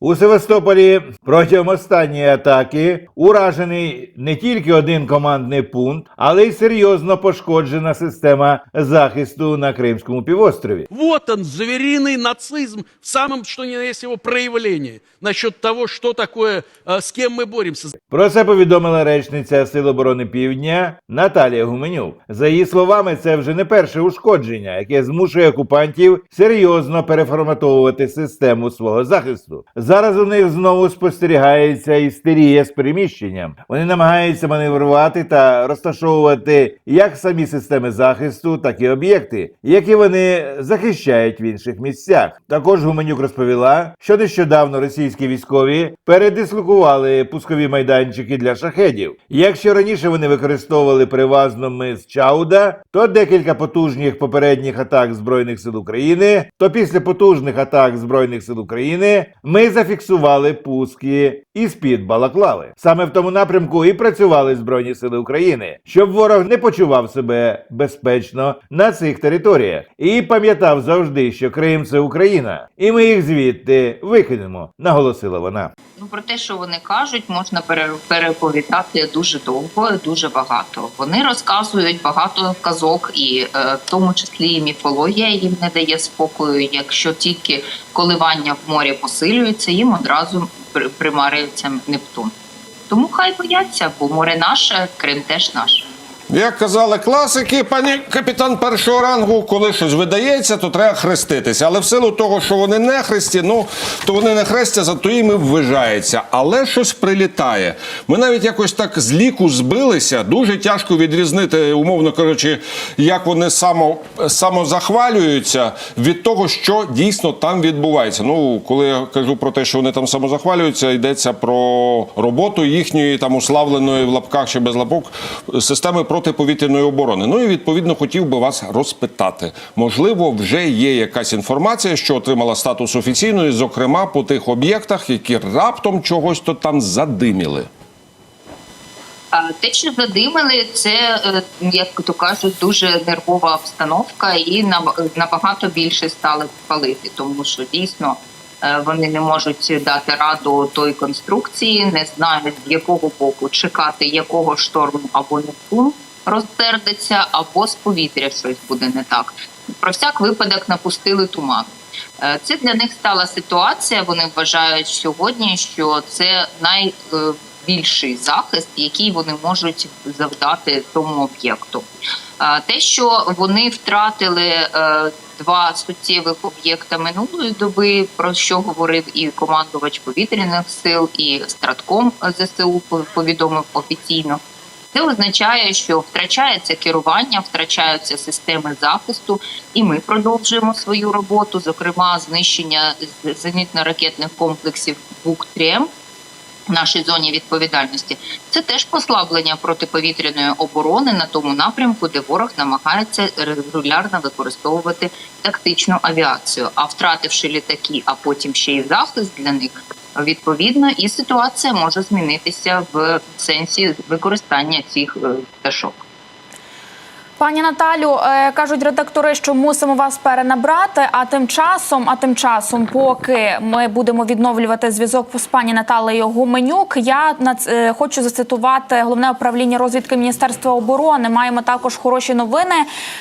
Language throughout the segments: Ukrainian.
У Севастополі протягом останньої атаки уражений не тільки один командний пункт, але й серйозно пошкоджена система захисту на Кримському півострові. Вот он, звериный нацизм в самом, что ни на есть его проявлении. Насчет того, что такое, э, с кем мы боремся. Про це повідомила речниця Сил оборони Півдня Наталія Гуменюк. За її словами, це вже не перше ушкодження, яке змушує окупантів серйозно переформатовувати систему свого захисту. Зараз у них знову спостерігається істерія з переміщенням. Вони намагаються маневрувати та розташовувати як самі системи захисту, так і об'єкти, які вони захищають в інших місцях. Також Гуменюк розповіла, що нещодавно російські військові передислокували пускові майданчики для шахедів. Якщо раніше вони використовували переважно мис Чауда, то декілька потужних попередніх атак збройних сил України, то після потужних атак збройних сил України ми зафіксували пуски із під Балаклави. Саме в тому напрямку і працювали збройні сили України, щоб ворог не почував себе безпечно на цих територіях і пам'ятав завжди, що Крим це Україна, і ми їх звідти викинемо, наголосила вона. Ну про те, що вони кажуть, можна пере- переповідати дуже довго, і дуже багато. Вони розказують багато казок, і е, в тому числі і міфологія їм не дає спокою. Якщо тільки коливання в морі посилюються, їм одразу при- примарюється Нептун. Тому хай бояться, бо море наше, Крим теж наш. Як казали класики, пані капітан першого рангу, коли щось видається, то треба хреститися. Але в силу того, що вони не хресті, ну то вони не хрестя, зато їм і ввижається. Але щось прилітає. Ми навіть якось так з ліку збилися. Дуже тяжко відрізнити, умовно кажучи, як вони само, самозахвалюються від того, що дійсно там відбувається. Ну, коли я кажу про те, що вони там самозахвалюються, йдеться про роботу їхньої там уславленої в лапках чи без лапок системи протиповітряної оборони. Ну і відповідно хотів би вас розпитати. Можливо, вже є якась інформація, що отримала статус офіційної, зокрема по тих об'єктах, які раптом чогось то там задиміли. Те, що задимили, це е, як то кажуть, дуже нервова обстановка, і наб- набагато більше стали палити, тому що дійсно е, вони не можуть дати раду той конструкції, не знають з якого боку чекати, якого шторму або Нептун розсердиться, або з повітря щось буде не так. Про всяк випадок напустили туман. Е, Це для них стала ситуація. Вони вважають сьогодні, що це найбільший захист, який вони можуть завдати тому об'єкту. Е, Те, що вони втратили е, два суттєвих об'єкта минулої доби, про що говорив і командувач повітряних сил, і стратком ЗСУ повідомив офіційно. Це означає, що втрачається керування, втрачаються системи захисту, і ми продовжуємо свою роботу, зокрема знищення зенітно-ракетних комплексів БУК-3М в нашій зоні відповідальності. Це теж послаблення протиповітряної оборони на тому напрямку, де ворог намагається регулярно використовувати тактичну авіацію. А втративши літаки, а потім ще й захист для них. Відповідно, і ситуація може змінитися в сенсі використання цих е, пташок. Пані Наталю, е, кажуть редактори, що мусимо вас перенабрати. А тим часом, а тим часом, поки ми будемо відновлювати зв'язок з пані Наталею Гуменюк, я е, хочу зацитувати головне управління розвідки Міністерства оборони. Маємо також хороші новини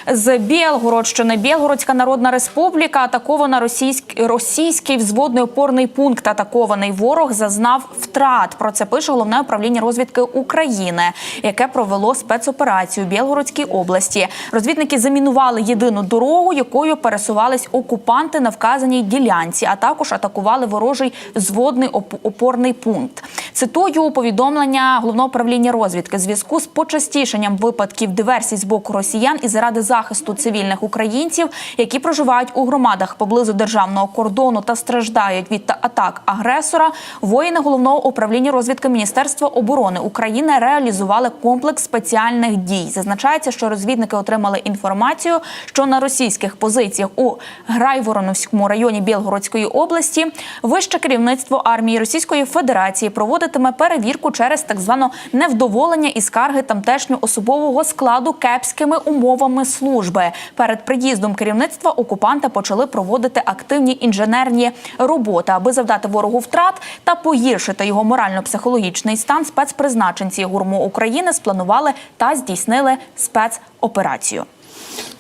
з Білгородщини. Білгородська Народна Республіка атакована російський російський взводний опорний пункт. Атакований ворог зазнав втрат. Про це пише головне управління розвідки України, яке провело спецоперацію Білгородській області. Розвідники замінували єдину дорогу, якою пересувались окупанти на вказаній ділянці, а також атакували ворожий взводний оп- опорний пункт. Цитую повідомлення головного управління розвідки. Зв'язку з почастішенням випадків диверсій з боку росіян і заради захисту цивільних українців, які проживають у громадах поблизу державного кордону та страждають від атак агресора. Воїни головного управління розвідки Міністерства оборони України реалізували комплекс спеціальних дій. Зазначається, що розвідники розвідники отримали інформацію, що на російських позиціях у Грайвороновському районі Білгородської області вище керівництво армії Російської Федерації проводитиме перевірку через так звано невдоволення і скарги тамтешнього особового складу кепськими умовами служби. Перед приїздом керівництва окупанти почали проводити активні інженерні роботи, аби завдати ворогу втрат та погіршити його морально-психологічний стан. Спецпризначенці гурму України спланували та здійснили спецоперацію.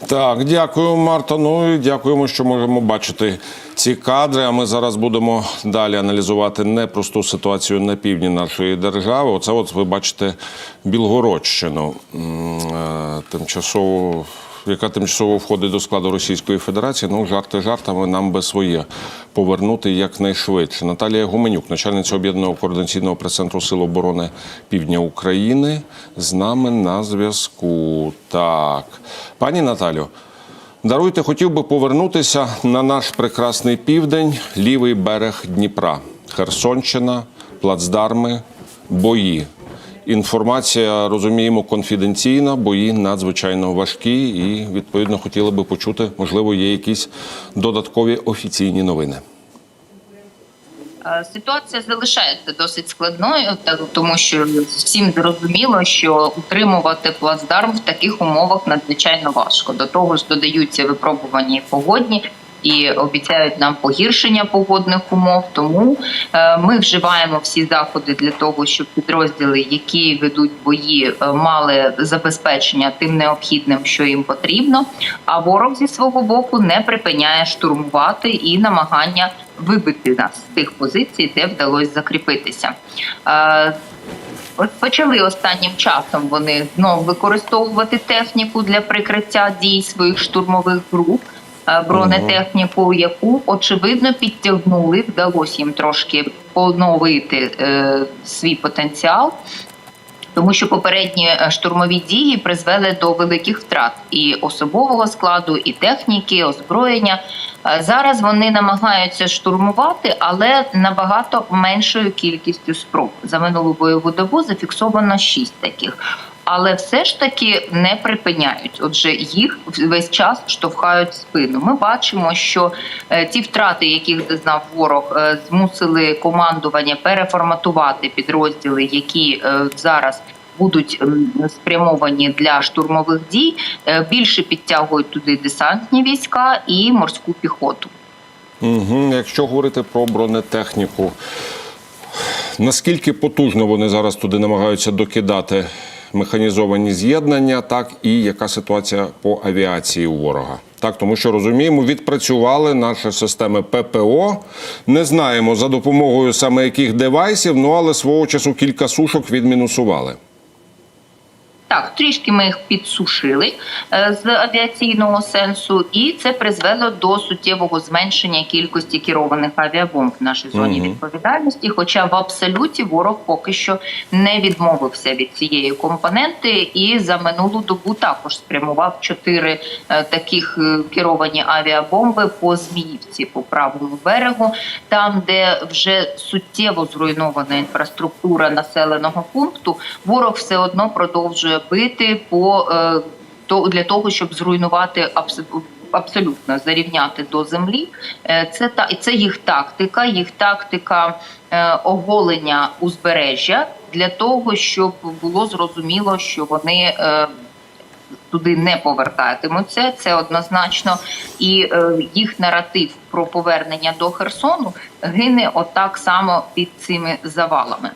Так, дякую, Марта. Ну і дякуємо, що можемо бачити ці кадри. А ми зараз будемо далі аналізувати непросту ситуацію на півдні нашої держави. Оце, от ви бачите, Білгородщину, е, тимчасово. Яка тимчасово входить до складу Російської Федерації, ну жарти жартами нам би своє повернути якнайшвидше. Наталія Гуменюк, начальниця об'єднаного координаційного прес-центру Сил оборони Півдня України, з нами на зв'язку. Так, пані Наталю, даруйте, хотів би повернутися на наш прекрасний південь, лівий берег Дніпра, Херсонщина, плацдарми, бої. Інформація розуміємо конфіденційна, бої надзвичайно важкі, і відповідно хотіли би почути, можливо, є якісь додаткові офіційні новини. Е, Ситуація залишається досить складною, тому що всім зрозуміло, що утримувати плацдарм в таких умовах надзвичайно важко. До того ж додаються випробування погодні. І обіцяють нам погіршення погодних умов. Тому е, ми вживаємо всі заходи для того, щоб підрозділи, які ведуть бої, е, мали забезпечення тим необхідним, що їм потрібно. А ворог зі свого боку не припиняє штурмувати і намагання вибити нас з тих позицій, де вдалося закріпитися. Е, почали останнім часом вони знову використовувати техніку для прикриття дій своїх штурмових груп. Е, Бронетехніку, яку очевидно підтягнули, вдалося їм трошки поновити е, свій потенціал, тому що попередні е, штурмові дії призвели до великих втрат і особового складу, і техніки, озброєння. Е, Зараз вони намагаються штурмувати, але набагато меншою кількістю спроб. За минулу бойову добу зафіксовано шість таких. Але все ж таки не припиняють. Отже, їх весь час штовхають в спину. Ми бачимо, що е, ті втрати, яких зазнав ворог, е, змусили командування переформатувати підрозділи, які е, зараз будуть спрямовані для штурмових дій. Більше підтягують туди десантні війська і морську піхоту. Угу. Якщо говорити про бронетехніку, наскільки потужно вони зараз туди намагаються докидати механізовані з'єднання, так і яка ситуація по авіації у ворога? Так, тому що розуміємо, відпрацювали наші системи ППО. Не знаємо за допомогою саме яких девайсів, ну але свого часу кілька сушок відмінусували. Так, трішки ми їх підсушили е, з авіаційного сенсу, і це призвело до суттєвого зменшення кількості керованих авіабомб в нашій зоні Мгм. відповідальності. Хоча в абсолюті ворог поки що не відмовився від цієї компоненти, і за минулу добу також спрямував чотири е, таких е, керовані авіабомби по Зміївці, по правому берегу, там, де вже суттєво зруйнована інфраструктура населеного пункту, ворог все одно продовжує бити по е, то для того, щоб зруйнувати абс- абсолютно зарівняти до землі. Е, Це та це їх тактика, їх тактика е, оголення узбережжя для того, щоб було зрозуміло, що вони. Туди не повертатимуться, це однозначно, і е, їх наратив про повернення до Херсону гине отак само під цими завалами.